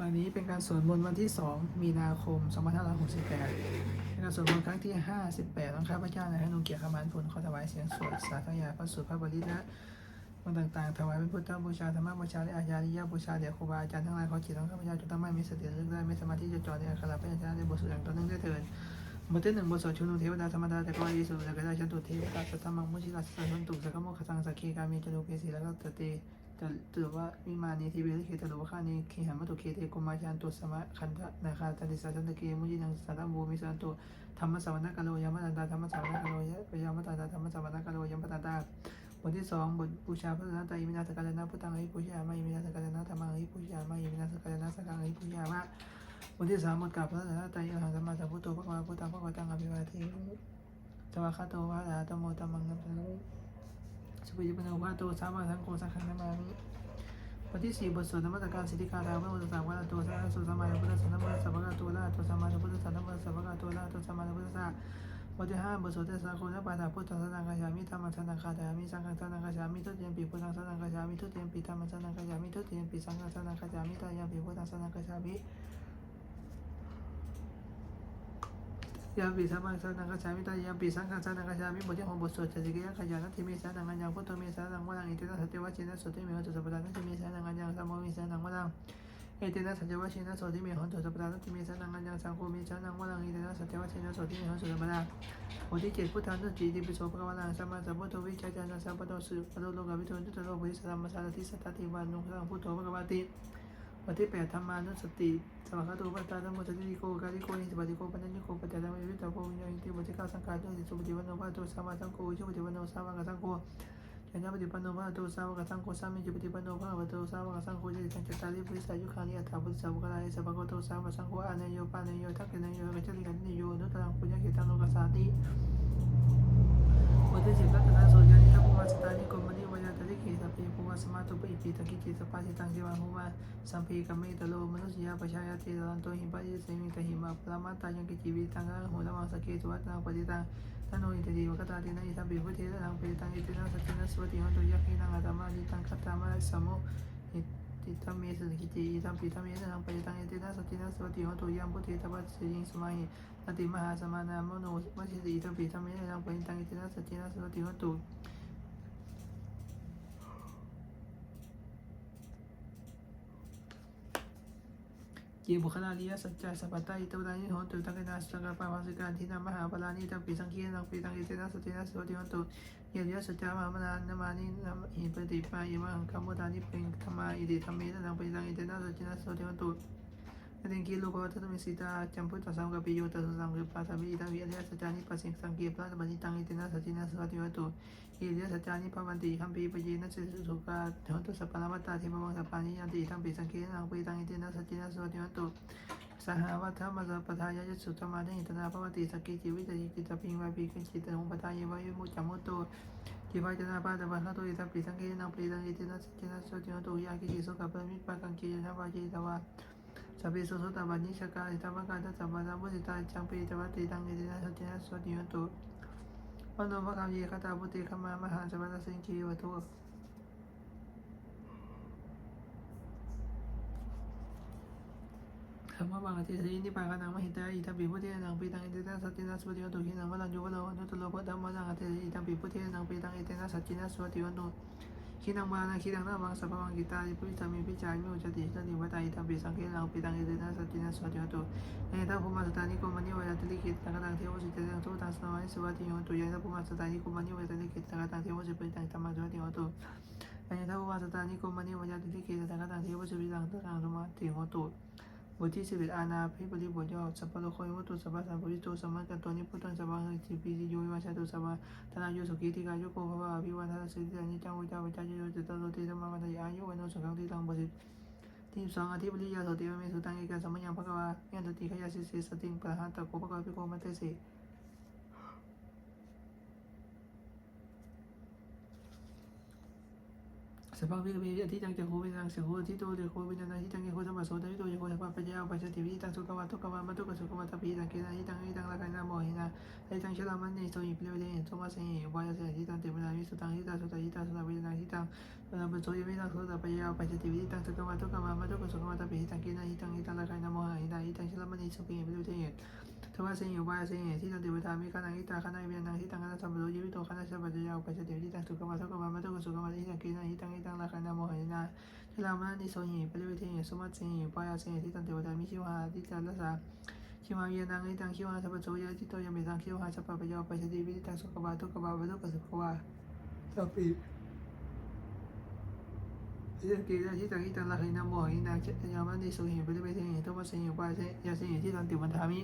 วันนี้เป็นการสวดมนต์วันที่ 2 มีนาคม 2568เป็นการสวดมนต์ครั้งที่ 58ของข้าพเจ้าในพระนุเกียรติขมานผลขอถวายเสียงสวดสาธยายพระสุตรพระบริตรและวันต่างๆ ถวายเป็นพุทธบูชาธรรมบูชาและอาญาริยบูชาแด่ครูบาอาจารย์ทั้งหลายขอจิตของข้าพเจ้าจงตั้งมั่นมีสติระลึกได้ไม่สามารถที่จะจอดในอักขระพยัญชนะในบทสวดอย่างต่อเนื่องได้เถิดบทที่หนึ่งบทสวดชุนุเทวดาธรรมดาแต่ก็วายิสุแล้วก็ได้ชันตุเทวดาสัทธมังมุชิลาสัทธันตุสักขโมขสังสักขีกามีจตุเกสีแล้วก็ตเต จะตือว่าวิมานีทีเวลเคตโลวะคานีเคหัมตุเคเตกุมาจันตุสมะคันทะนาคาตันติสันตะเกมุจินังสัตตบูมิสันตุธรรมสวรรคกโลยามตันตาธรรมสวรรคกโลยะยามตันตาธรรมสวรรคกโลยามตันตาบทที่สองบทบูชาพระนัตตาอิมินาสกัลนะพุทธังอิปุชยามาอิมินาสกัลนะธรรมังอิปุชยามาอิมินาสกัลนะสังฆังอิปุชยามะบทที่สามบทกราบพระนัตตาอิหังสัมมาสัมพุทโธพระวาพุทธังพระวตังอภิวาเทสวากขาโตวะลาตโมตัมมังนัมปะ สุปฏิปโนภะโตสาวะสังโฆสังฆนามามิบทที่สี่บทสวดนมัการสิทธิคาถาพระพุทธศาสนาตัวสาสุสมาพุทธศาสนาสัพพะตัวละตัวสมาพุทธศาสนาสัพพะตัวละตัวสมาพุทธศาสนาบทที่ห้าบทสวดเทศนาคุณปาฐาพุทธศาสนาคาชามิธรรมศาสนาคาถามิสังฆศาสนาคาชามิทุติยมปีพุทธังศาสนาคาชามิทุติยมปีธรรมศาสนาคาชามิทุติยมปีสังฆศาสนาคาชามิตายามปีพุทธังศาสนาคาชามิ ยามปีธรรมศาสานาคาชามิตายามปีสังฆศาสนาคาชามิบทที่หกบทสวดจติกิยขยานัตถิเมสานังอัญญังพุทโธเมสานังวะลังอิตินะสัจวัชเชนะสุติเมหตุสัพพะนัตถิเมสานังอัญญังสัมโมเมสานังวะลังเอเตนะสัจวัชเชนะโสติเมหตุสัพพะนัตถิเมสานังอัญญังสังโฆเมสานังวะลังเอเตนะสัจวัชเชนะโสติเมหตุสัพพะนัตบทที่เจ็ดพุทธันตุจีติปิโสภะวะลังสัมมาสัมพุทโธวิจารณสัมปโตสุปโตโลกาวิโตนุตตะโลภิสัมมาสารติสัตติวานุสังพุทโธภะวะติ บทที่แปดธรรมานุสติสวัสดิ์ตุปัตตาธรรมสติโกกาลิโกนิสปฏิโกปัญญโกปัจจามิวิตาโกวิญญาณิติบทที่เก้าสังขารตุสิสุปฏิวันโนภะตุสัมมาสังโฆชุปฏิวันโนสาวกสังโฆยัญญาปฏิปันโนภะโตสาวกสังโฆสามิจิปฏิปันโนภะวะโตสาวกสังโฆเจติสังจตาริปุริสายุคานิอัตถาปุริสาวกลานิสัพพะโกโตสาวกสังโฆอเนยโยปาเนยโยทักเกเนยโยกัจจติกันนยโยนุตตังปุญญเกตังโลกัสสาติบทที่สิบรัตนาโสยานิทัพพุมาสตานิโกม ณิวายาตริเกสัพเพภูวาสมาตุปอิจิตกิจิสปาสิตังเจวันหุวาสัมเพกัมเมตโลมนุสยาปชายาเตตันโตหิปะยิเสมิตหิมาปรามาตายังกิจิวิตังกังโหตมังสเกตุวัตตังปฏิตังตโนอิตติวกตาตินะอิทัมปิพุทธิตังปิตังอิตินะสัจจินะสวัติหันตุยักขินังอาตมานิตังคัตตามะสมุอิติตัมเมสกิจิอิทัมปิตัมเมสนังปิตังอิตินะสัจจินะสวัติหันตุยัมพุทธิตวัสสิยิงสมัยนติมหาสมานามโนวัชิติอิทัมปิตัมเมสนังปิตังอิตินะสัจจินะสวัติหันตุเยบุคลาลิยสัจจะสัพพตาอิตวดานิโหตุ ตังกนาสังกปะวาสิการทินามหาปลานิตังปิสังคีนังปิตังอิเตนะสัจจินะ สวัสดิวันตุเยยะสัจจะมหามนานามานินาหิปติปายิมังคัมมุตานิเป็นธรรมาอิติธรรมินังปิตังอิเตนะสัจจินะสวัสดิวันตุเรื่องกิโลภวทัตมิสิตาจัมพุทธสังกปิโยตัสสังกปัสสมิตังวิอริยสัจจานิปัสสิสังเกปะบันิตังอิเตนะสัจินะสวัสดิวันตุเยยะสัจจานิภวันติคัมปีปเยนะสิสุกาเถรตุสัพพะมัตตาทิมวังสัพพานิยันติทัมปิสังเกนังปิตังอิเตนะสัจจินสวัสดิวัตุสหวัฏมะสัพพทายะยสุธรรมานิหิตนาภวติสกกิจิวิตติกิตปิงวาปิกิจิตหุปทายวายุมุจมุตโตจิวาจนาปาตะวะหะโตอิทัปปิสังเกนังปิตังอิตินัสจินัสสติโนโตยากิจิสุขะปะมิปะกังกิยะวาจิตวะ สัพเพสุสตะบันนิชกาอิตวะกาตะสัพพะมุสิตาจังปิตวะติตังเอิตินัสจินัสสติโนโตวันโนภะคัมเยคตาพุติขมามหาสัพพะสิงคีวะโตคำว่าบางอาทิตย์นิปากานังมหิตาอิทัมปิพุทธินังปีตังอิเตนะสัจจินะสวัสดิวันตุหินังวะลังโยวะโลนุตโลภะธัมมานังอาทิอิทัมปิพุทธินังปีตังอิเตนะสัจจินะสวัสดิวันตุ คิดังมานังขีนังนามังสัพพวังกิตาลิพุทธามิพิจายมิวจติสันติวัตาอิทัมปิสังเกนังปิตังอิเดนะสัจจินะสวัสดิวันตุเอตัพภูมาสตานิโกมณิวายาตลิกิตตะกังเทวสิเตตังทุตังสนามิสวัสดิโยตุเยตัพภูมาสตานิโกมณิวายาตลิกิตตะกังเทวสิปิตังธรรมะสวัสดิโยตุเอตัพภูมาสตานิโกมณิวายาตลิกิตตะกังเทวสิปิตังธรรมะสวัสดิโยตุ บทที่สิบเอ็ดอาณาพิบริบทย่อสัพพะโลกโคยวัตตุสัพพะสัมปุริโตสัมมากันตัวนิพุทธังสัพพะสิปิจิโยวิวัชตุสัพพะธนายุสุขีติกายุโกภวะพิวันทัสสิทธินิจังวิจาวิจารโยจิตตโลติธรรมะวันทยายุวันโนสุขังติตังบสิที่สองอธิบดียาสติวเมสุตังเอกสัมมยังภะคะวะยันตติขยาสิสิสติงปะหันตะโกภะควะพิโกมัตเตสิ สัพพะวิกเวอธิจังจะโควินังเสโหทิโตเดโควินังที่จังเกโคธรรมโสตวิโตเยโคสัพพะปัญญาปัจจติวิตังสุขวัตทุกวัตมัตตุกสุขวัตปีตังเกนะทิตังที่ตังละกันนาโมหินะที่ตังชลามันเนโตอิปเลเวเดนโทมาเสหิวายาเสหิตังเตมนาวิสุตังที่ตังสุตังที่ตังสุตังวินังที่ตัง สุตปปโสยมิตังโสตปะยาปัจจติวิตังสกวาทุกขมามาทุกขสุขมาตปิหิตังกินาหิตังหิตังราคายนโมหะหิตังหิตังชิลมณีสุขิปิตุเตหิทวารเสยอยู่บายเสยที่ตังเทวทามิขานังหิตาขานังเวียนังหิตังขานังสัมปโสยมิโตขานังสัพปัจจยาปัจจติวิตังสุขมาทุกขมามาทุกขสุขมาหิตังกินาหิตังหิตังราคายนโมหะหิตังชิลามณีโสหิปิตุเตหิสุมัตเสยอยู่บายเสยที่ตังเทวทามิชิวหาทิจันละสาชิวาเยนังหิตังชิวาสัพพโสยะจิตโตยมิตังชิวาสัพพะปะยาปัจจติวิตังสุขวาทุกขวาวัตุกสุขวาสัพพิ ทิฏฐิทิฏฐิตังลักขินัมโมหินังยามันติสุหิปฏิเวทิหิทุมัสสิหิปาเสยาสิหิที่ตันติวันธามิ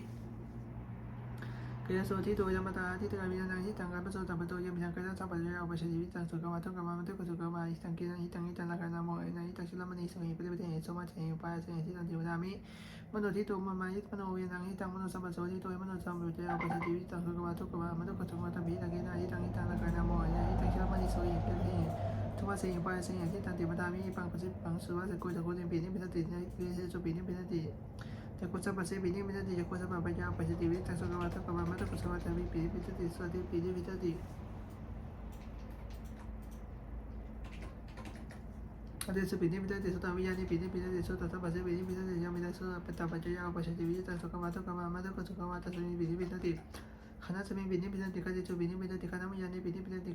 กายโสทิโตยมตาทิฏฐิกามินังหิตังกัปปะโสตัปปะโตยมิตังกายสัพพะยาไปัจจติวิตังสุขวาทุกขวาวัตุกสุขวาหิตังกินังหิตังหิตังลักขินัมโมหินังหิตังชิลมณีสุหิปฏิเวทิหิสุมัสสิหิปาเสยที่ตันติวันธามิมโนทิโตมามายิตมโนเวนังหิตังมโนสัมปโสทิโตมโนสัมปยุจยาปัสสติวิตังสุขวาทุกขวามนุขทุกขวาตัมปิตังกินาหิตังหิตังละกานาโมยะหิตังชิลมันิโสยิเปเทุกภาษีอย่างสิ่งอย่างที่ตันติปตามีปังปัสสิปังสุวัสกุลจักุรุติปีนิพิสตินิพิสติปีนิพิสติจักรุสัพพสิปีนิพิสติจักรุสัพพปัญญาปัจจิติวิตังสุกวัตตะกวามัตตะกุสวัตตะวิปีนิพิสติสวัสดิปีนิพิสติอดิสปินิพิติสุตาวิยานิปินิพิติสุตัสสะปัสสิปินิพิติยามิทัสสะปัตตาปัจจยาปัจจิวิจตังสุขมาทุกขมามาทุกขสุขมาตัสมิปินิพิติขณะสมิปินิพิติกาติจุปินิพิติขณะมิยานิปินิพิติ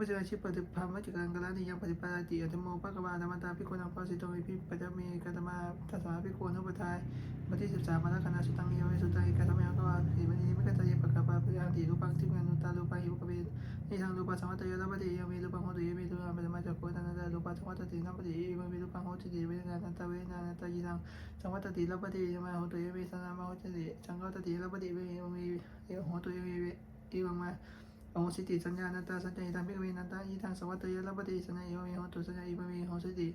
วิชาชีพปฏิภาณวัจการกลานิยังปฏิปาติอัตโมปะกวาธรรมตาพิโกนังปาสิโตวิพิปัจจเมกัตมาทัสสาพิโกนุปทายปฏิสิบสามมรคณะสุตังยเวสุตังอิกัตมยังกวาสีมณีมิกัตเยปะกะปะปิยังติรูปังทิมันุตารูปังยุกเวนิทังรูปสัมมัตยะระปฏิยังมีรูปังโหตุยมีรูปังปฏิมาจักโกตันตารูปัสัมมัตตินัปฏิยังมีรูปังโหตุติเวนันตาเวนันตายิทังสมัตติระปฏิยังมาโหตุยมีสนามาโหตุติสังฆตติระปฏิเวยังมีโหตุยมีเอวังมา โอสิติสัญญานันตาสัญญาอิทังพิกเวนันตาอิทังสวัตยระปฏิสัญญาโยมิโหตุสัญญาอิปเมโหสิติ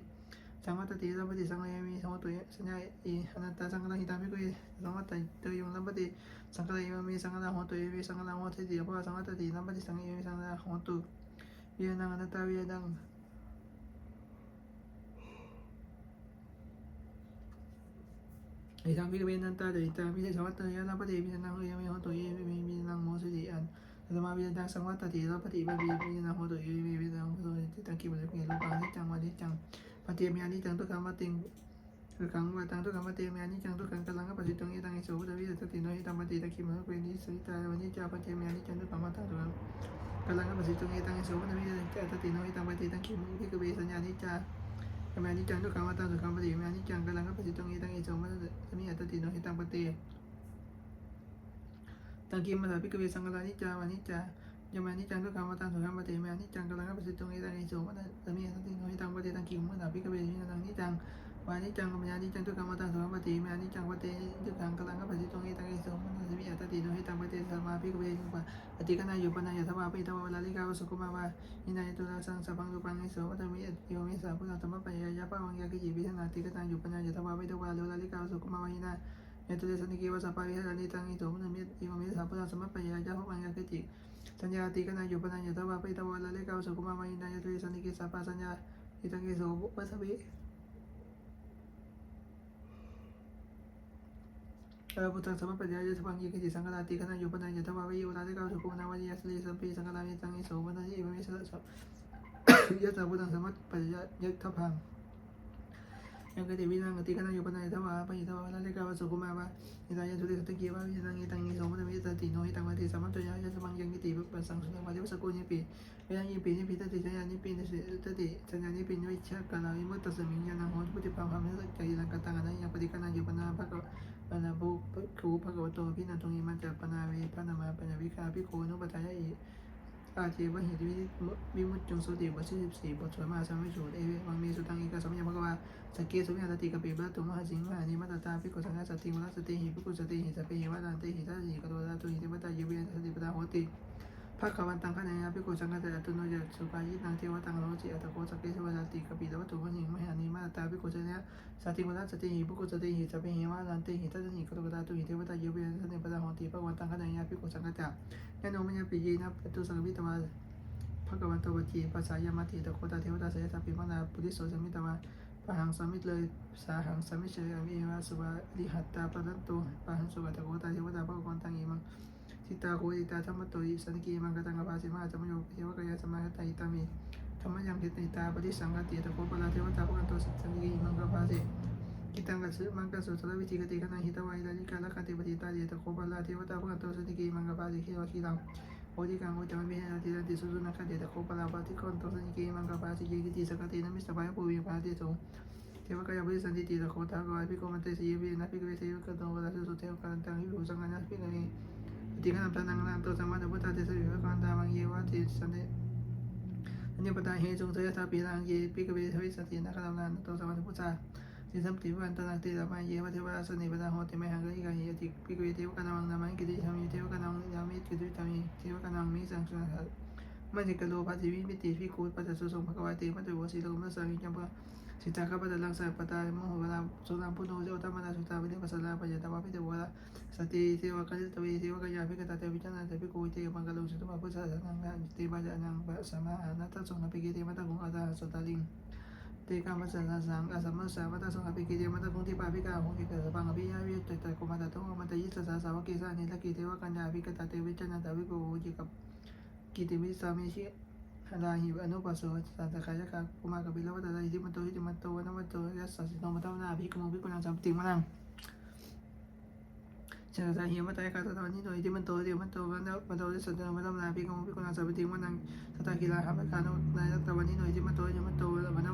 สังวัตติระปฏิสังฆยมิโหตุสัญญาอิอนันตาสังฆังอิทังพิกเวสังวัตติตยงระปฏิสังฆยมิสังฆังโหตุยมิสังฆังโหสิติเพราะสังวัตติระปฏิสังฆยมิสังฆังโหตุวิยนังอนัตตาวิยนังอิทังพิกเวนันตาเดอิทังพิเศษสวัตยระปฏิมิสังฆยมิโหตุยมิมินังโหสิติอัน ธรรมาวิญญาณสังวัตติโลปฏิบัติวิญญาณโหตุยวิวิญญาณโหตุติตังกิบุริเกโลปังนิจังวันนิจังปฏิมีอานิจังทุกขังวัติงคือขังวัตังทุกขังวัติมีอานิจังทุกขังกำลังปฏิตังยิตังอิสุวุตวิสติโนหิตังปฏิตังกิมุริเกนิสุตาวันนิจาปฏิมีอานิจังทุกขังวัตังทุกขังกำลังปฏิตังยิตังอิสุวุตวิสติโนหิตังปฏิตังกิมุริเกเวสัญญานิจามีอนิจังทุกขังวัตังทุกขังปฏิมีอนิจังกำลังปฏิตังยิตังอิสุวุตวิสติโนหิตังปฏิ ตังกิมัสสะพิกเวสังฆานิจาวานิจายมานิจังทุกขามตังสุขัมปฏิมานิจังกำลังกัปสิตุงเอตังอิโสมัตตมีสันติโนหิตังปฏิตังกิมัสสะพิกเวหินังนิจังวานิจังกัมยานิจังทุกขามตังสุขัมปฏิมานิจังปฏิทุกขังกำลังกัปสิตุงเอตังอิโสมัตตมีอัตติโนหิตังปฏิสัมมาพิกเวหิปะปฏิกนายุปนายทวาปิทวาวลาลิกาวสุขุมาวาอินายตุลาสังสัพังรูปังอิโสมัตตมีโยมิสาพุทธธรรมปัญญายาปะวังยากิจิวิธนาติกนายุปนายทวาปิทวาลาลิกาวสุขุมาวาอินา ยะตุเตสันนิเกวสัพพะวิหานิตังอิโตมะมิอิมะมิสัพพุทธสมัปปะยายะภวังยะกิจิสัญญาติกนายุปนัญญาตวะปิตวะละเลกาวสุกุมามายินายตุเตสันนิเกสัพพะสัญญาอิตังเกโสวัสสบิเออพุทธังสมัปปะยายะสัพพังยะกิจิสังฆาติกนายุปนัญญาตวะวิโยละเลกาวสุกุมานาวะยะสลิสัมปิสังฆามิตังอิโสมะนัญญิอิมะมิสัพพะยะสัพพุทธังสมัปปะยายะทัพพัง ยังกติวินังกติกนายปนัยทวาปะหิทวาละเลกาวสุกุมาวะอิตายะทุติสตะเกียวะวินังอิตังอิโสมัตมิตติโนหิตังวัติสัมมัตยายะสัมมังยังกิติปัสสังสุนังวัติวสกุญิปิเวนังยิปินิปิตติสัญญานิปินิสิตติสัญญานิปินิวิชากาลาวิมุตตสมิงยานังโหตุปฏิปังภามิสัจจินังกตังอนัยยังปฏิกนายปนาภะกะปนาภูคูภะกวโตพินันทงิมันจะปนาเวปนามาปัญญวิคาภิโคนุปทายะอิ อาเจวะหิติวิมุตจงสุติบทที่สิบสี่บทสวดมาสัมมิสูตรเอวังมีสุตังอิกาสมัญญภะกวาสกเกสุวิหารติกปิบะตุมหาสิงห์มหานิมัตตาภิกขุสังฆสติมรสติหิภิกขุสติหิสัพเปหิวะนันติหิทัสสิกโตระตุหิติมัตตาเยเวสติปตาโหติภาควันตังขณะยาพิโกสังกัตตุโนยสุปายิตังเทวตังโลจิอัตโกสเกสวราติกปิตวัตถุวหิงมหานิมาตตาพิโกชนะสติมุตสติหิปุโกสติหิสัพเพหิมาลันติหิตัตหิกตกตาตุหิเทวตาเยเวสันติปตาโหติภาควันตังขณะยาพิโกสังกัตตะยะโนมยปิยีนะปตุสังวิตวาภาควันตวจีภาษายามติตะโคตาเทวตาเสยตาปิมนาปุริโสสมิตวาปะหังสมิตเลยสาหังสมิเชยอวิวาสุวาลิหัตตาปะตันตุปะหังสุวัตโกตาเทวตาภาควันตังอิมังสิตาโคติตาธรรมโตอิสันกีมังกตังกปาสิมาจามโยเทวกายสมาหตาอิตามิธรรมยังคิตติตาปฏิสังกติตะโคปลาเทวตาภวันโตสันกีมังกปาสิ กิตังกัสมังกัสุตระวิจิกติขณะหิตวายลาลิกาลคติปฏิตาเยตโคปลลาเทวตาภวันโตสันกีมังกปาสิเขวะคีรังโอติกังโอจามะเหะติติสุสุนักเดตโคปลลาปฏิคันโตสันกีมังกปาสิเยกิติสกตินมิสบายภูมิปาติโตเทวกายบริสันติติตะโคตากวายพิโกมันเตสิเยวินะพิกเวเทวกตโตวะลาสุเทวกันตังหิรูสังกันะพิกเวติฆนำตานังนังตัวสมมาตพุทธาเทสวิภกันตามังเยวะติสันเดอันยปตาเฮจงเสยตาปีรังเยปิกเวทวิสตินักนำนันตัวสมมาตพุทธา ติสัมติวันตนังติตามายเยวะเทวะสนิปตาโหติเมหังกิกาเยติปิกเวเทวกนังนามังกิติธรรมิเทวกนังยามิกิติธรรมิเทวกนังมิสังสุนัสมันจิกโลภัติวิมิติฟิกูปัจจสุสงภควาติมัจจุวสิโลมัสสังจัมปะสิตาคัปปะตังสัปตาโมโหวะลาสุนังพุทโธเจตมนาสุตาวิเดปัสสลาปัจจตวะพิเตวะสติเทวกัลิตเวเทวกายาภิกตาเทวิจนาเทวิโกเทมังกลุสุตมะพุทธะนังนันเตบาจานังปะสมาอนัตตสงอภิกิเทมัตตะกุงอาตาสุตาลิง ตกามัสสะสังอาสัมมัสสะมัตตะสงอภิกิเทมัตพุงทิปาภิกาหงกิกะสะปังอภิยาวิตตะกุมาตะโตมัตตยิสสะสาวกิสานิลกิเทวกัญญาภิกตาเทวิจนาเทวิโกจิกับกิติวิสามิชิหลาหิอนุปัสโสสันตะขายกะกุมากะปิลวัตตะอิทิมันโตอิทิมันโตวนะมันโตยัสสะสิโนมัตตะนาภิกโมภิกุณังสัมติมันังชาตาเหียมาตายคาตาตอนนี้หน่อยที่มันโตเดียวมันโตมันแล้วมันโตที่สุดมันทำนาพี่กงพี่กงนาสาวิติมันนังสตากีฬาครับการนายตะวันนี้หน่อยที่มันโตที่มันโตมันนั้น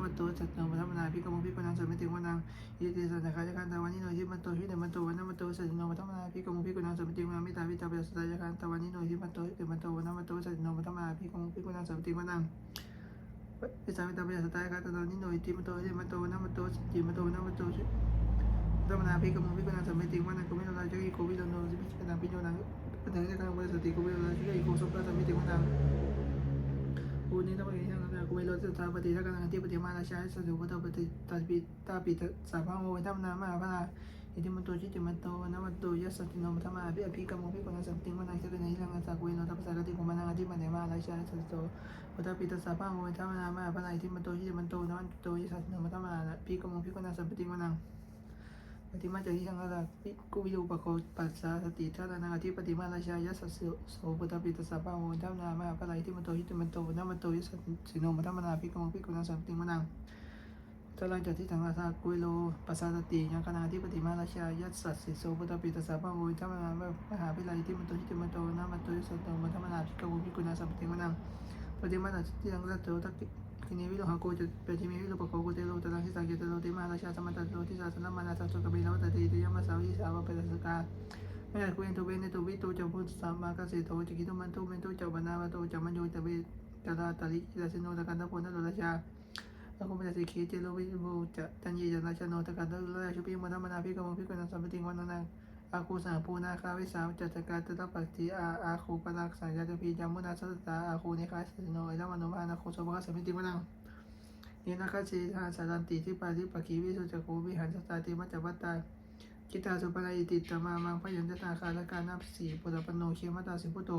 มันโตจัดมัน จิมาโตเจมาโตนามาโตจิมาโตนามาโตชิตัมนาพิกมุภิกนาสมัติงวานังกุมิโนราชกิโควิโนโนสิปิกนาปิโยนังปัญญาจะกำลังบริสติกุมิโนราชกิโกสุภาสมัติงวานังอุณิทัพพิชังนากุมิโนสตาปฏิทักนังที่ปฏิมาราชาสัตุปตปฏิตาปิตาปิตสามังโอตัมนามาภาอิทิมันโตชิติมาโตนะมาโตยัสตินมธรรมาภิอภิกมุภิกนาสัมติงวานังเจริญในลังสากเวโนทัพสารติกมานังที่มันเนมาราชาสัตโต mo pika na sa meeting mo na sa na ilang sa ko no tapos sa ti ko man na di man ma la siya sa to Pata pita sa pa mo tama na ma pa na hindi mo to chiti man to na man to yes sa tino mo tama pika mo pika na sa meeting mo na ปฏิมาจาริยังอาราปิกุวิโปโคปัสสะสติชาตนาทิปฏิมาราชายัสสโสปุตตปิตสะปะโมทัมนามาปะไลที่มันโตหิตมันโตนามันโตยิสัตสิโนมัตมนาภิกมภิกุณสัมติมนังตลังจากที่ทางอาสากุยโลปัสสะสติยังคณาทิปฏิมาราชายัสสสิโสปุตตปิตสะปะโมทัมนามหาปิไลที่มันโตหิตมันโตนามันโตยิสโนมัตมนาภิกมภิกุณสัมติมนัง प्रतिमा नाचित्य अंगात ठेवता तिने विलो हाको प्रतिमे विलो पको ते लोक तलाशी सागे ते लोक ते महाराष्ट्र समाजात लोक ते शासन मनाचा तो कबीला होता ते इथे यमा सावी सावा पैसा का ไม่อยากคุณตัวเบนในตัววิตัวจะพูดสามมากสีโตจะกินตัวมันตัวเป็นตัวจะบรรณาวตัวจะมันโยตะเบตาลาตาลิราชโนตะกันตะพลนรราชาแล้วคุณจะสีเคเจโลวิบูจะตันยีจันราชาโนตะกันตะราชชุปิมันามานาพิกมพิกนันสัมปติงวันนัง อาคูสาปูนาคาวิสาวจัตการตะปักติอาอาคูปลักษายาตพีจามุนาสัตตาอาคูนิคาสิโนอิลามโนมานาคูสภะสมิติมนังนินาคาชีทาสารันติที่ปาทิปกีวิสุจักโควิหันสตาติมัจจวัตตากิตาสุปรายติตมามังพยัญชนะคาลการนับสีปุตตปโนเชมตาสิพุโต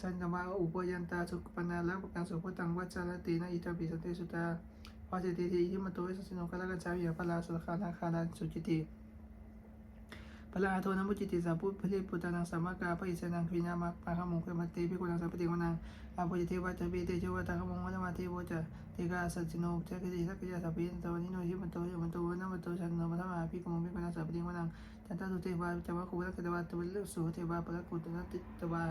สันตมาอุปยันตาสุปนาแลักปังสุพุตังวัชรตินาอิตาปิสติสุตาวาเจติทิยิมโตวิสุสิโนกาลกัจจาวิยาปลาสุลคานาคานาสุจิติ พระอาโทนมุจิติสาพุทธพระพุทธนังสัมมากาพระอิสนังพินามาปะขมงเขมัตติพิกุลังสัพพติวนังอาปุจิเทวะจะเบเตเจวะตะขมงวัตมาเทโวจะเทกาสัจจิโนจะกิติสักกิยาสัพพินตวันิโนยิมันโตยมันโตวันมันโตชันโนมัทมาพิกมงพิกุลังสัพพติวนังจันทสุเทวาจวะคุวะกตวะตวะลุสุเทวาปะกุตนะติตวะ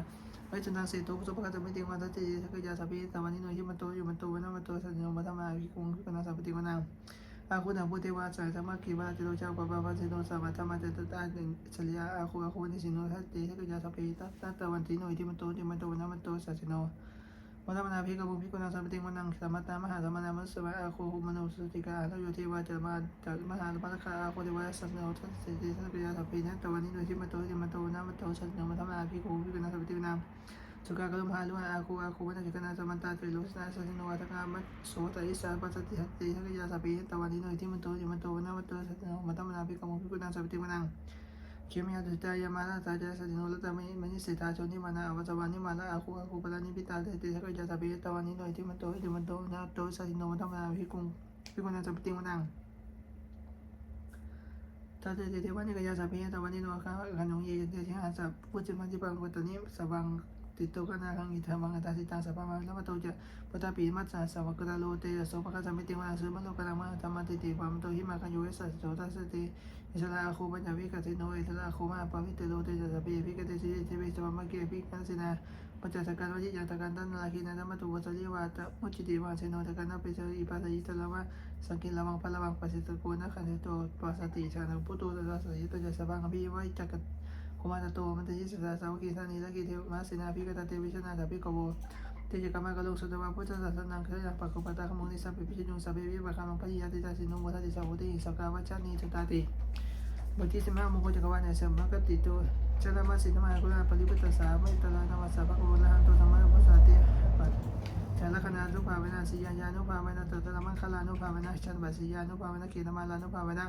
ไว้จนังเสตุสุภกตมิติวันทัติสักกิยาสัพพินตวันิโนยิมันโตยมันโตวันมันโตชันโนมัทมาพิกมงพิกุลังสัพพติวนัง อาคุณอาพุทธวาสายธรรมกิวาจิโรชาปะปะปะสิโนสามัตมาจตตาหนึ่งเฉลียอาคูอาคูนิสิโนทัตติทักยาสเปตัตตะวันติโนอิติมันโตติมันโตนะมันโตสัจโนวันธรรมนาภิกขุภิกขุนาสัมปติวันังสัมมาตามหาสัมมานามัสสวะอาคูมโนสุติกาทโยเทวาจะมาจากมหาปัตคาอาคูเทวาสัจโนทัตติทักยาสเปนัตตะวันนิโนอิติมันโตติมันโตนะมันโตสัจโนวันธรรมนาภิกขุภิกขุนาสัมปติวันัง สสุกากรุมหาลุหาอาคูอาคูวัตถิกนาสมันตาตริโลสนาสติโนวัตกามัสโสตอิสาปัสติหัตติทักยาสัพเพตวันนิโนทิมันโตยมันโตวันนาวัตโตสัตโนมัตตมนาภิกขโมภิกุณาสัพพิติมนังเขียมยาตุตายามานาตาจาสติโนรัตมิมณิเสตาชนิมานาวัจวานิมานาอาคูอาคูปรานิพิตาเตติทักยาสัพเพตวันนิโนทิมันโตทิมันโตวันาโตสัตโนมัตตมนาภิกขุภิกุณาสัพพิติมนังตาเตเตวันนี้ก็ยาสัพเพตวันนี้โนคาขันยงเยเตชิหาสัพพุจิมันจิปังกุตานิสวัง ติโตกนาคังอิทามังตาสิตังสัพพะมังแล้วมาโตจะปตาปีมัสสะสวกตาโลเตโสภะสัมมิติวาสุมาโลกนามาธรรมติติปัมโตหิมาคันโยเอสัสโสตัสติอิสลาโคปัญญาวิกัสิโนอิสลาโคมาปาวิเตโลเตจะสัพเพพิกเตชิเทวิสวามะเกพิกัสินาปัจจัสการวจิยังตะกันตันนาคินาธรรมตุวัสริวาตมุจิติวาเสโนตะกันนาเปเจอิปัสยิตละวะสังกิละวังพละวังปัสสิตโกนะคันโตปัสสติชานังพุทโธตัสสะยิตจะสบังอภิวัยจัก กุมารโตมันติสิสาสาวกีสานิละกิเทวมาสินาภิกตเตวิชนาตภิกโวเตจกามากะโลกสุตวะพุทธศาสนังเคยปักกุปตะขมุนิสัพพิจิจุงสัพเพวิบาคังปะยิยติตาสินุโมทัติสาวุติสกาวัชานิจตาติบทที่สิบห้ามงคลจักรวาลในสมกติโตจารมาสินมากุลาปริปุตตสาไม่ตลานาวัสสะภะโอละหันโตธรรมะภาษาเติปัต ชาลคณานุภาเวนะสิยาญานุภาเวนะตตะมังคลานุภาเวนะชันบัสิยานุภาเวนะเกตมาลานุภาเวนะ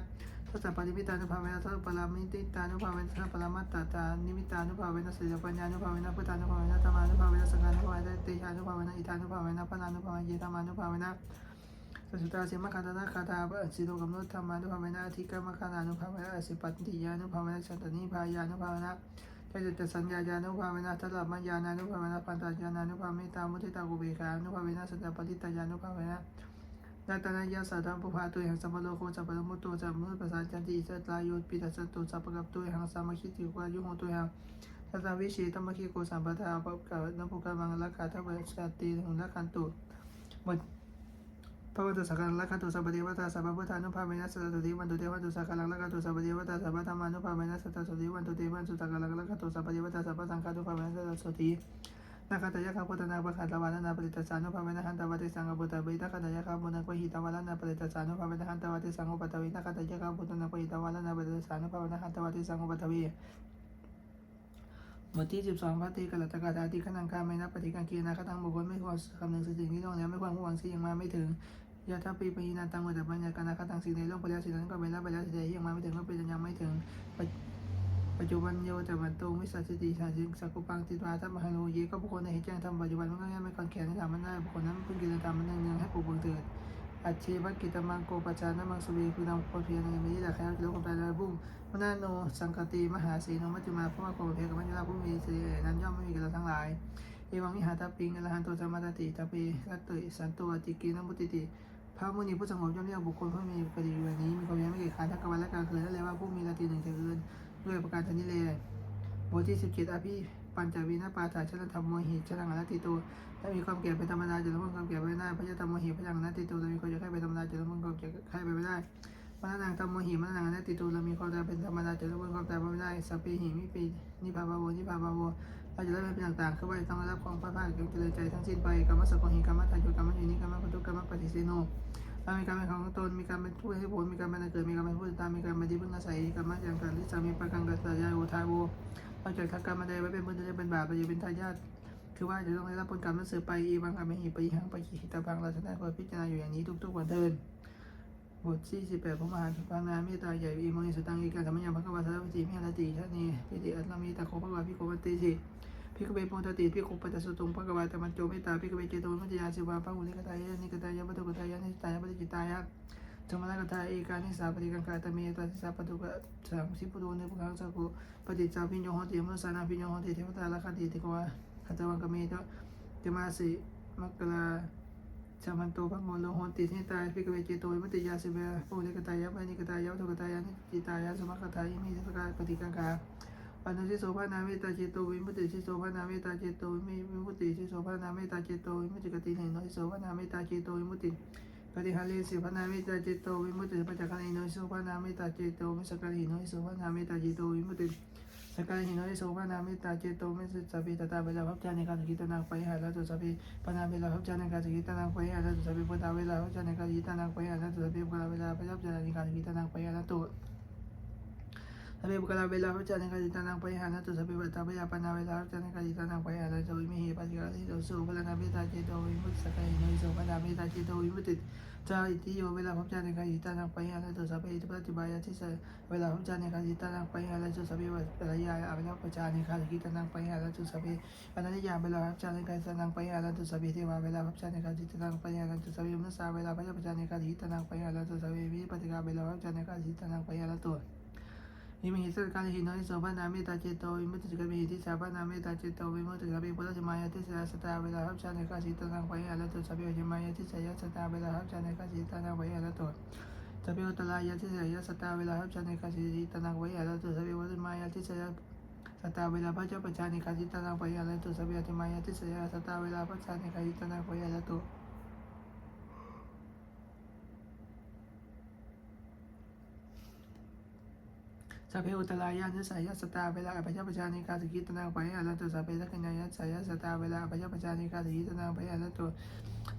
ทัสสะปริมิตานุภาเวนะทัสสะปรามิติตานุภาเวนะทัสสะปรามัตตานิมิตานุภาเวนะสิยปัญญานุภาเวนะพุทธานุภาเวนะธรรมานุภาเวนะสังฆานุภาเวนะเตชานุภาเวนะอิทานุภาเวนะพนานุภาเวนะเยธรรมานุภาเวนะสัสุตาสิมคาตนาคาตาปะสิโลกำนดธรรมานุภาเวนะอธิกรรมคานานุภาเวนะสิปัตติยานุภาเวนะชันตนิพายานุภาเวนะจตุตสัญญาญานุภาเวนะทัลลมัญญาณานุภาเวนะปันตาญาณานุภาเมตตามุทิตากุเบกานุภาเวนะสัจจปฏิตายานุภาเวนะนาตนายาสัตถังปุภาตุยหังสัมปโลโคสัพพะมุตโตสัพมุตปัสสะจันติสัตตายุปิตัสสตุสัพพะกับตุยหังสามัคคิติวายุโหตุยหังสัตวิชีตมะคิโกสัมปทาปะกะนภุกะมังลักขาทัพเวชาติหุนละคันตุหมด พระพุทธสักการะละคันตุสัพพะเทวตาสัพพพุทธานุภาเวนะสัตติวันตุเทวันตุสักการะละคันตุสัพพะเทวตาสัพพธรรมานุภาเวนะสัตติวันตุเทวันตุสักการะละคันตุสัพพะเทวตาสัพพสังฆานุภาเวนะสัตตินาคาตยะคาพุทธนาปะขัตตวานาปริตสานุภาเวนะหันตวัติสังฆปุตตะเบตาคาตยะคาพุทธนาปะหิตวานาปริตสานุภาเวนะหันตวัติสังฆปัตตวินาคาตยะคาพุทธนาปะหิตวานาปริตสานุภาเวนะหันตวัติสังฆปัตตวิบทที่สิบสองพระตีกัลตกาตาติขนังคาไม่นับปฏิการเกียนาคตังบุคคลไม่ควรคำนึงสิ่งที่ล่วงแล้วไม่ควรหวังสิ่งยังมาไม่ถึง ยาทัพปีปีนันตังเวทปัญญาการนาคตังสิ่งในโลกไปแล้วสิ่งนั้นก็ไปแล้วไปแล้วสิ่งใดยังมาไม่ถึงก็เป็นยังไม่ถึงปัจจุบันโยแต่วันโตมิสัสติชาจิงสักุปังติวาทัพมหาโลเยก็บุคคลในเหตุแจ้งทำปัจจุบันมันก็ง่ายไม่ก่อนแขนให้ทำมันได้บุคคลนั้นเพิ่งกินตามมันเนืองให้ปลูกเบืองเถิดอัจเชวกิตมังโกปัจานะมังสุเวคือนำความเพียรในนี้แหละแค่โลกแปลเลยบุ้งมนาโนสังกติมหาสีโนมัจจุมาเพราะว่าความเพียรกับมัจจุราผู้มีสีนั้นย่อมไม่มีกับเราทั้งหลายเอวังมิหาทัพปิงอรหันโตสัมมาตติตาปีกัตติสันโตติกีนัมพุติติ พระมุนีผู้สงบย่อมเรียกบุคคลผู้มีปฏิอยู่นี้มีความยังไม่เกิดขาดทั้งกลางวันและกลางคืนและเลยว่าผู้มีราตรีหนึ่งเทือนด้วยประการชนิดเลยบทที่สิบเจ็ดอภิปัญจวีนาปาถาชนะธรรมโมหิชนะงานาติโตถ้ามีความเก่เป็นธรรมดาจะละเมิดความเก่ไปไม่ได้พระยาธรรมโมหิพระยังนาติโตเรามีความจะแค่เป็นธรรมดาจะละเมิดความเก่แค่ไปไม่ได้มรณะธรรมโมหิมรณะนาติโตเรามีความตายเป็นธรรมดาจะละเมิดความตายไปไม่ได้สัพเพหิมิปีนิพพาบาโวนิพพาบาโวเราจะได้เป็นต่างๆคือว่าต้องรับความพลาดพลาดเกิดใจทั้งสิ้นไปกรรมสกหิกรรมทายุกรรม เรามีการเป็นของตนมีการเป็นผู้ให้ผลมีการเป็นเกิดมีการเป็นผู้ติดตามมีการเป็นที่พึ่งอาศัยกรรมะอย่างการที่สามีประกันกัตยาโอทาโวเราจะทักกรรมใดไว้เป็นบุญจะเป็นบาปเราจะเป็นทายาทคือว่าจะต้องได้รับผลกรรมนั้นสืบไปอีบางการไม่หิปอีหังไปขีตาพังเราจะได้คอยพิจารณาอยู่อย่างนี้ทุกๆวันเทินบทที่สิบแปดพระมหาพังนาเมตตาใหญ่อีมังอิสตังอีการธรรมยังพระกวาสารวิจิเมตติชานีปิติอัตลามีตะโคพระวาพิโกวัตติสิ พิกเวโพตติพิโคปัจจสุตุงพระกวาตมันโจเมตตาพิกเวเจโตมัจยาสิวาพระอุลิกตายะนิกตายะปตุกตายะนิตายะปฏิจิตายะธรรมนักทายเอกานิสาปฏิกังกาตเมตัสสะปตุกะสังสิปุโตเนปุขังสักุปฏิจาพิญโยหติมนุสานาพิญโยหติเทวตาลคันติติกวาขัตวังกเมตะเตมาสิมักกลาชามันโตพังโมโลโหติทิตายพิกเวเจโตมัติยาสิเวปุเรกตายะปนิกตายะทุกตายะนิจิตายะสมัคคทายมิสกาปฏิกังกา ปัญญิโสภานาเมตตาเจโตวิมุตติชิโสภานาเมตตาเจโตวิมุตติชิโสภานาเมตตาเจโตวิมุตติกติเนโนโสภานาเมตตาเจโตวิมุตติปฏิหาริสิพนาเมิตาเจโตวิมุตติปัจจการหิโนสุภานาเมิตาเจโตมิสการิโนโสภานาเมิตาเจโตวิมุตติสการิโนโสภานาเมิตาเจโตมิสสัพพิตตาเวลาพับจาในการสกิตนางไปหาแล้วตุสัพพิปนาเวลาพับจาในการสกิตนางไปหาแล้วตุสัพพิปนาเวลาพับจาในการสกิตนางไปหาแล้วตุสัพพิปนาเวลาพับจาในการสกิตนางไปหาแล้วตุ Sabi bukalabela ko tiyan kalita ng payhana to sabi batabay apanabela ko tiyan kalita ng payhana to imi hipas ka dito so wala na beta dito imut sa kahino so wala beta dito imutit sa iti yo wala ko tiyan kalita ng payhana to sabi ito pati bayan si sa wala ko tiyan kalita ng payhana to sabi wala ya abla ko tiyan kalita ng payhana to sabi wala ya wala ko tiyan kalita ng payhana to sabi ti wa wala ko tiyan kalita ng payhana to sabi mo sa wala pa tiyan kalita ng payhana to sabi mi pati ka wala ko tiyan kalita ng payhana to อิมิหิสการหินอยโสภนามิตาเจโตอิมุติกมิหิติสาภนามิตาเจโตวิมุติกมิปุตตมายติสยสตาเวลาหับชาในกาสิตนังไปอะละตุสัพเพหิมายติสยสตาเวลาหับชาในกาสิตนังไปอะละตุสัพเพอุตลายติสยสตาเวลาหับชาในกาสิตนังไปอะละตุสัพเพวัตมายติสยสตา พเพอุตรายานิสายสตาเวลาอภัยปชานิกาสกิตนางไปอรตุสัพเพทักขณายสายสตาเวลาอภัยปชานิกาสกิตนางไปอรตุ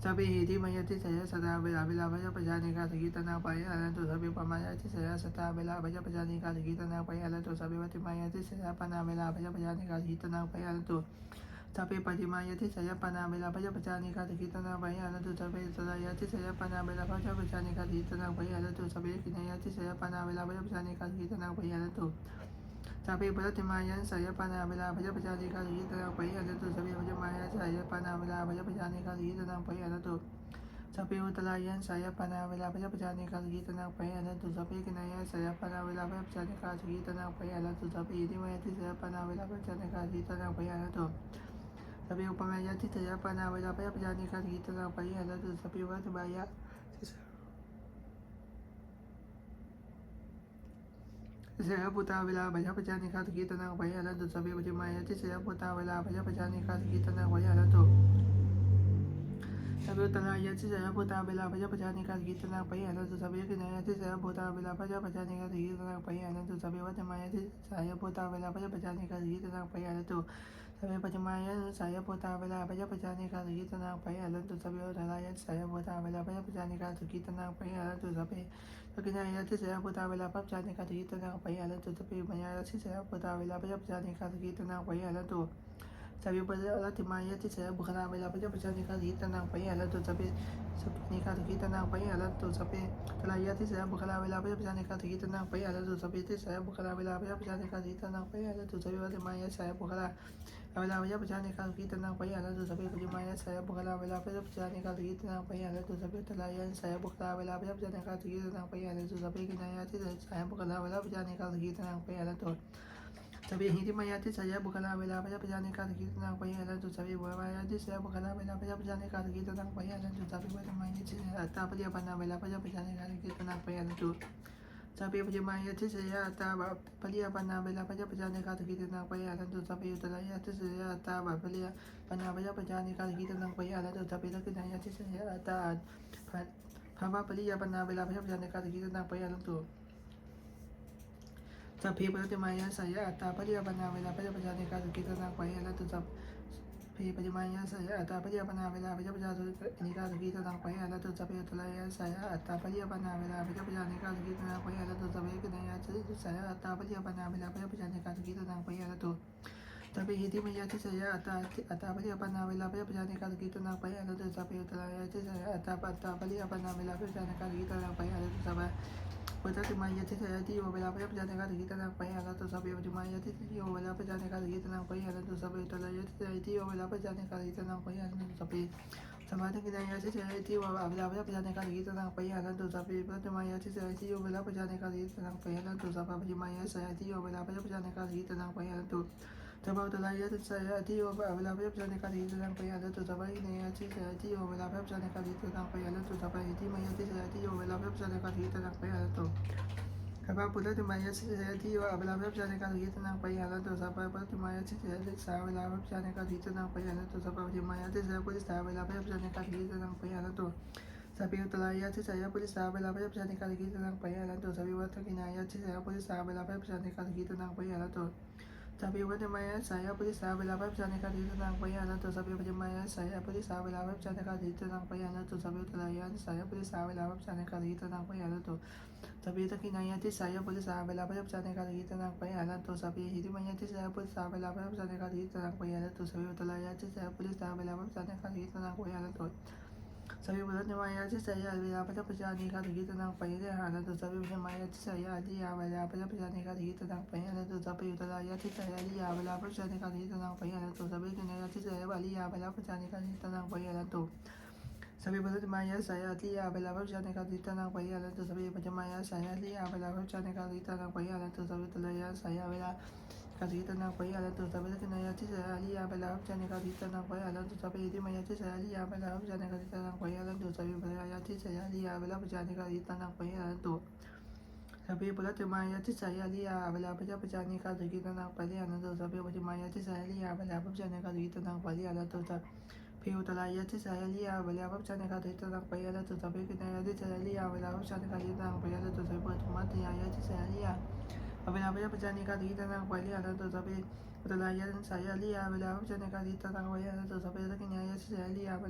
สัพเพหิติมายติสายสตาเวลาเวลาอภัยปชานิกาสกิตนางไปอรตุสัพเพปมายติสายสตาเวลาอภัยปชานิกาสกิตนางไปอรตุสัพเพวัติมายติสายปนาเวลาอภัยปชานิกาสกิตนางไปอรตุ सभी परिमा यदि सर प्रणाम भज बचाने का लिखित न भय अनु सभी सदा यदि सर प्रणाम भज बचाने का लिखित न भय अनु सभी कि यदि सर प्रणाम भज बचाने का लिखित न भय अनु सभी भरत मायन सर प्रणाम भज बचाने का लिखित न भय अनु सभी भज माया सर प्रणाम भज बचाने का लिखित न भय अनु सभी उतला यन सर प्रणाम भज बचाने का लिखित न भय अनु सभी कि नया सर प्रणाम भज बचाने का लिखित न भय अनु सभी यदि मैं यदि सर प्रणाम भज बचाने का लिखित न भय अनु ตนังปยาลันตุสัพเพตินายาทิสยาลิยาเวลาพระจันทร์คาติตนังปยาลันตุสัพเพติมายาทิสยาลิยาเวลาพระจันทร์คาติตนังปยาลัน ตุสัพเพปยายาทิสยาลิยาเวลาพระจันทร์คาติตนังปยาลันตุสัพเพปุรัตมายาทิสยาลิยาเวลาพระเจ้าพระจันทร์คาติตนังปยาลันตุสัพเพปฏิมายาทิสยาลิยาเวลาพระจันทร์คาติตนังปยาลันตุสัพเพอุตรายาทิสยาลิยาเวลาพระจันทร์คาติตนังปยาลันตุสัพเพกินายาทิสยาลิยาเวลาพระจันทร์คาติตนังปยาลันตุสัพเพปฐมัตยายาทิสยาลิยาเวลาพระเจ้าพระจันทร์คาติตนังปยาลันตุสัพเพอุตรายะสายาลิยาเวลาพระจันทร์กาลิตตังวายานันตุสัพเพตะกิญายะสายาลิยาเวลาพระจันทร์กาลิตตังวายานันตุสัพเพยิมายะทิสายาลิยาเวลาพระจันทร์กาลิตตังวายานันตุสัพเพปฏิปายะทิสายาลิยาเวลาพระจันทร์กาลิตตังวายานันตุสัพเพปฏิมายะทิสายาเทวาเวลาพระจันทร์กาลิตตังวายานันตุสั พเพปฏิมายะทิสายาเทวาเวลาพระจันทร์กาลิตตังวายานันตุสัพเพตะกินายะทิสยาเทวาเวลาพัพจันทร์กาลิ ตตังปยาลตุสัพเพปมัตติมายะทิสยาเทวาเวลาพัพจันทร์กาลิตตังปยาลตุสัพเพมัตติมายะทิสยาเทวาเวลาพัพจันทร์กาลิตตังปยาลตุสัพเพอุตรายะสายเทวาเวลาพัพจันทร์กาลิตตังปยาลตุสัพเพตะกินายะทิสยาเทวาเวลาพัพจันทร์กาลิตตัง ปยาลตุสัพเพทิมายะทิสยาเทวาเวลาพัพจันทร์กาลิตตังปยาลตุสัพเพปมายะทิสยาเทวาเวลาพัพจันทร์กาลิตตังปยาลตุสัพเพปุตติมายะทิสยามสาเวลาพัพจันทร์กาลิตตังปยาลตุสัพเพปัจจมายะทิสยามสาเวลาพัพจันทร์กาลิตตังปยาลตุสัพเพอุตรายะทิสยามสาเวลาพัพจันทร์กาลิตตังปยาลตุสัพเพตะกินายะทิสยามสาเวลาพัพจันทร์กาลิตตังปยาลตุสัพเพปุตติมายะสังสารเวลาพัพชาในการิตนังปะริยานันตุสัพเพปัจจมายะทิสยามสาเวลาพัพชาในการิตนังปะริยานันตุสัพเพเหตุมายะทิสยามสาเวลาพัพชาในการิตนังปะริยานันตุสัพเพปะมายะทิสยามสาเวลาพัพชาในการิตนังปะริยานันตุ สัพเพปัตติมายะทิสยามิปฏิกาเวลาพัพชาในการิตนังปะริยานันตุสัพเพปัจจมายะทิสยามิปฏิกาเวลาพัพชาในการิตนังปะริยานันตุสัพเพตระยะทิสยามิปฏิกาเวลาพัพชาในการิตนังปะริยานันตุสัพเพตะกินายะทิสยา มิปฏิกาเวลาพัพชาในการิตนังปะริยานันตุสัพเพอุตติมายะสายามิปฏิกาเวลาพัพชาในการิตนังปะริยานันตุสัพเพ ปัญญมายะสายามิปฏิกาเวลาพัพชาในการิตนังปะริยานันตุสัพเพอุตรายะทิสายามินิป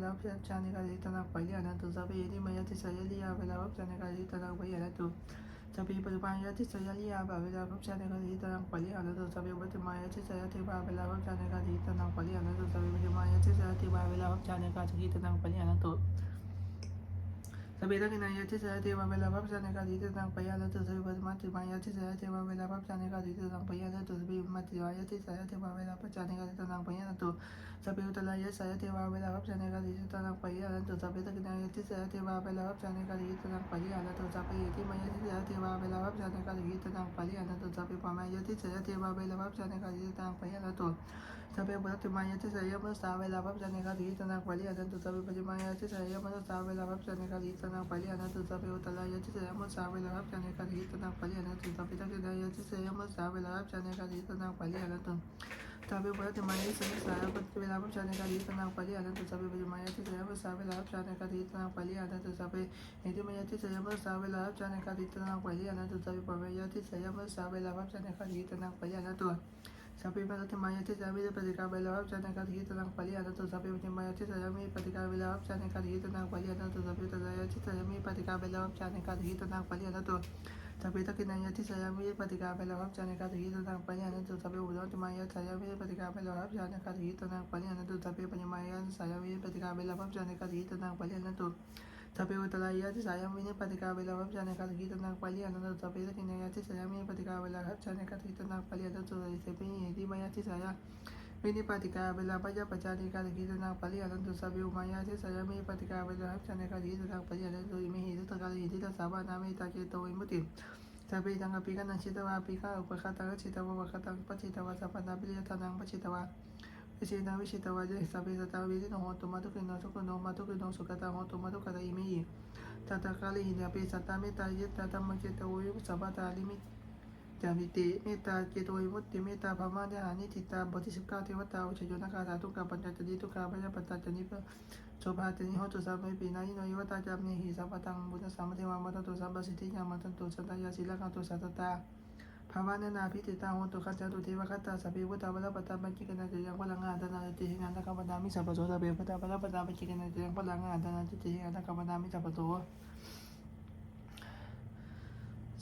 ฏิกาเวลาพัพชาในการกิตนังปะริยานันตุสัพเพตะกินายะทิสายามิปฏิกาเวลาพัพชาในการกิตนังปะริยานันตุสัพเพหิติมายะทิสา ยามินิปฏิกาเวลาปัจจปัจจานิการกิตนังปะริยานันตุสัพเพอุมายะทิสายามิปฏิกาเวลาพัพชาในการกิตนังปะริยานันตุอิมิหิตุต กาลิหิติตัสสะวานามิตาเจโตวิมุตติสัพเพตังกปิกานันชิตวาปิกาอุปคาตังชิตวะวะคตังปัจจิ ตวะสัพพนาปิยตานังปัจจิตวะวิชิตังวิชิตวะเจสัพเพสัตตาวิริโนโหตุมาตุกิโนทุกโนมาตุกิ โนสุขตังโหตุมาตุกตะอิมิตัตตะกาลิหินาปิสัตตาเมตตาเยตตาธรรมเจโตวิมุตสัพพตาลิมิจามิติเมตตาเจโตวิมุตติเมตตาภามาเดหานิทิตาบทที่สิบเก้าเทวตาอุชยนาคาสาทุกขาปัญจจติทุกขาปัญญปัตตาจนิปโสภาจนิโหตุสัพเพปีนายิโนยวตาจามเนหิสัพพตังบุตตสามเทวามัตตุสัพพสิทธิยามัตตุสัตตายาศิลกังตุสัตตาาวะนานาพิติตาโหตุขัจจตุเทวคัตตาสัพเพพุทธาวัลปตาปัญจิกนาจะยังพลังงานตนาจิหิงานตะกัมปตามิสัพพโสสัพเพพุทธาวัลปตาปัญจิกนาจะยังพลังงานตนาจิหิงานตะกัมปตามิสัพพโส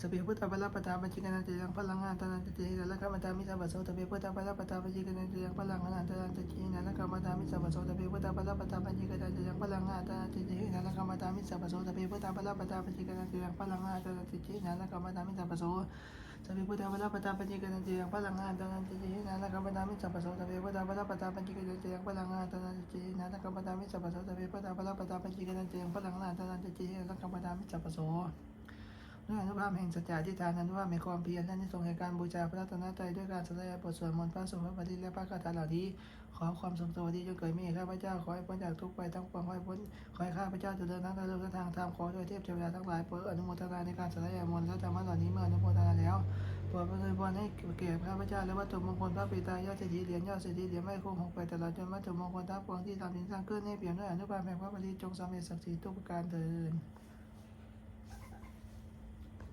สัพเพพุทธาวัลปตาปัญจิกนาจะยังพลังงานตนาจิหิงานตะกปตามิสัพพโสสัพเพพุทธาวัลปตาปัญจิกนาจะยังพลังงานตนาจิหิงานตะกปตามิสัพพโสสัพเพพุทธาวัลปตาปัญจิกนาจะยังพลังงานตนาจิหิงานตะกปตามิสัพพโสสัพเพพุทธาวัลปตาปัญจิกนาจะยังพลังงานตนาจิหิงานตะกปตามิสัพพโส สัพเพพุทธาวัลปตาปัญจิกันเจียงพลังงานตนันเจียนานักปตามิสัพพโสสัพเพพุทธาวัลปตาปัญจิกันเจียงพลังงานตนันเจียนานักปตามิสัพพโสสัพเพพุทธาวัลปตาปัญจิกันเจียงพลังงานตนันเจียนานักปตามิสัพพโสด้วยอนุภาพแห่งสัจจะที่ทานอนุภาพแห่งความเพียรและนิสงส์แห่งการบูชาพระรัตนตรัยด้วยการแสดงบทสวดมนต์พระสงฆ์พระปฏิและพระคาถาเหล่านี้ ขอความสุขสวัสดีจงเกิดมีข้าพเจ้าขอให้พ้นจากทุกข์ไปทั้งปวงขอให้พ้นขอให้ข้าพเจ้าเจริญทั้งทางโลกและทางธรรมขอด้วยเทพเทวดาทั้งหลายโปรดอนุโมทนาในการแสดงมนต์และธรรมะเหล่านี้เมื่ออนุโมทนาแล้วโปรดประทานพรให้แก่ข้าพเจ้าและวัตถุมงคลพระปิตายอดเศรษฐีเหรียญยอดเศรษฐีเหรียญไม่คงหกไปตลอดจนวัตถุมงคลทั้งปวงที่ทำสินสร้างขึ้นให้เปี่ยมด้วยอนุภาพแห่งพระบริจงสำเร็จศักดิ์สิทธิ์ทุกประการเถิด